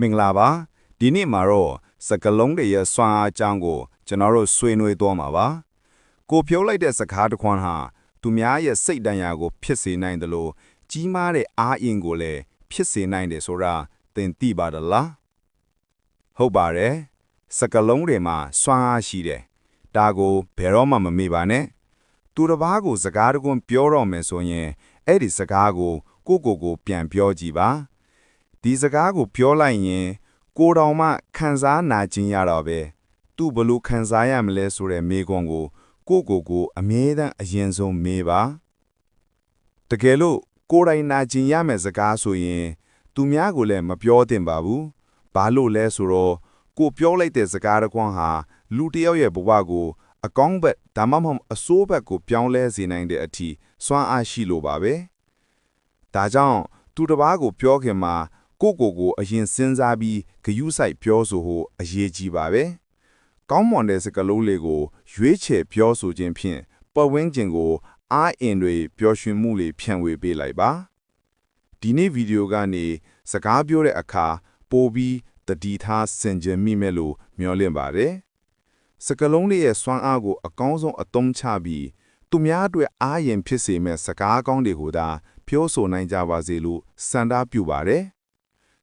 မင်္ဂလာပါဒီနေ့မှာတော့စကလုံးတွေရဲ့စွမ်းအားအကြောင်းကိုကျွန်တော်တို့ဆွေးနွေးသွားမှာပါကိုပြောလိုက်တဲ့စကားတစ်ခွန်းဟာသူများရဲ့စိတ်တန်ရာကို ဖြစ်စေနိုင်တယ်လို့ကြီးမားတဲ့အားအင်ကိုလည်းဖြစ်စေနိုင်တယ်ဆိုတာသင်သိပါတယ်လားဟုတ်ပါတယ်စကလုံးတွေမှာစွမ်းအားရှိတယ်ဒါကိုဘယ်တော့မှမမေ့ပါနဲ့သူတစ်ပါးကိုစကားတစ်ခွန်းပြောတော့မယ်ဆိုရင်အဲ့ဒီစကားကိုကိုယ့်ကိုယ်ကိုပြန်ပြောကြည့်ပါ ဒီစကားကိုပြောလိုက်ရင် ကိုယ်တော်မှခံစားနာကျင်ရတော့ပဲသူဘလို့ခံစားရမလဲဆိုတဲ့မေးခွန်းကို ကိုယ့်ကိုယ်ကို အမြဲတမ်းအရင်ဆုံးမေးပါတကယ်လို့ကိုယ်တိုင်နာကျင်ရမယ့်စကားဆိုရင် သူများကိုလည်းမပြောသင့်ပါဘူးဘာလို့လဲဆိုတော့ကိုပြောလိုက်တဲ့စကားတစ်ခွန်းဟာလူတစ်ယောက်ရဲ့ဘဝကို အကောင်းဘက်ဒါမှမဟုတ်အဆိုးဘက်ကိုပြောင်းလဲစေနိုင်တဲ့အထိစွမ်းအားရှိလို့ပါပဲဒါကြောင့်သူတစ်ပါးကိုပြောခင်မှာ ကိုယ့်ကိုယ်ကိုအရင်စဉ်းစားပြီးဂယုစိုက်ပြောဆိုဖို့အရေးကြီးပါပဲ။ကောင်းမွန်တဲ့စကားလုံးလေးကိုရွေးချယ်ပြောဆိုခြင်းဖြင့်ပတ်ဝန်းကျင်ကိုအားအင်တွေပျော်ရွှင်မှုတွေဖြန့်ဝေပေးလိုက်ပါ။ဒီနေ့ဗီဒီယိုကနေစကားပြောတဲ့အခါပိုပြီးတတိထားစင်ကြယ်မိမဲ့လို့မျှော်လင့်ပါတယ်။စကလုံးလေးရဲ့စွမ်းအားကိုအကောင်းဆုံးအသုံးချပြီးသူများအတွက်အားရင်ဖြစ်စေမဲ့စကားကောင်းတွေကိုသာပြောဆိုနိုင်ကြပါစေလို့စံတားပြုပါတယ်။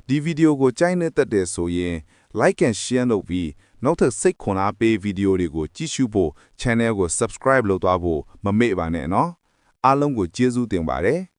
ဒီဗီဒီယိုကိုကြိုက်နေတဲ့တဲ့ဆိုရင် like and share လုပ်ပြီးနောက်ထပ်စိတ်ခွန်အားပေးဗီဒီယိုတွေကိုကြည့်ရှုဖို့ channel ကို subscribe လုပ်သွားဖို့မမေ့ပါနဲ့နော်။အားလုံးကိုကျေးဇူးတင်ပါတယ်။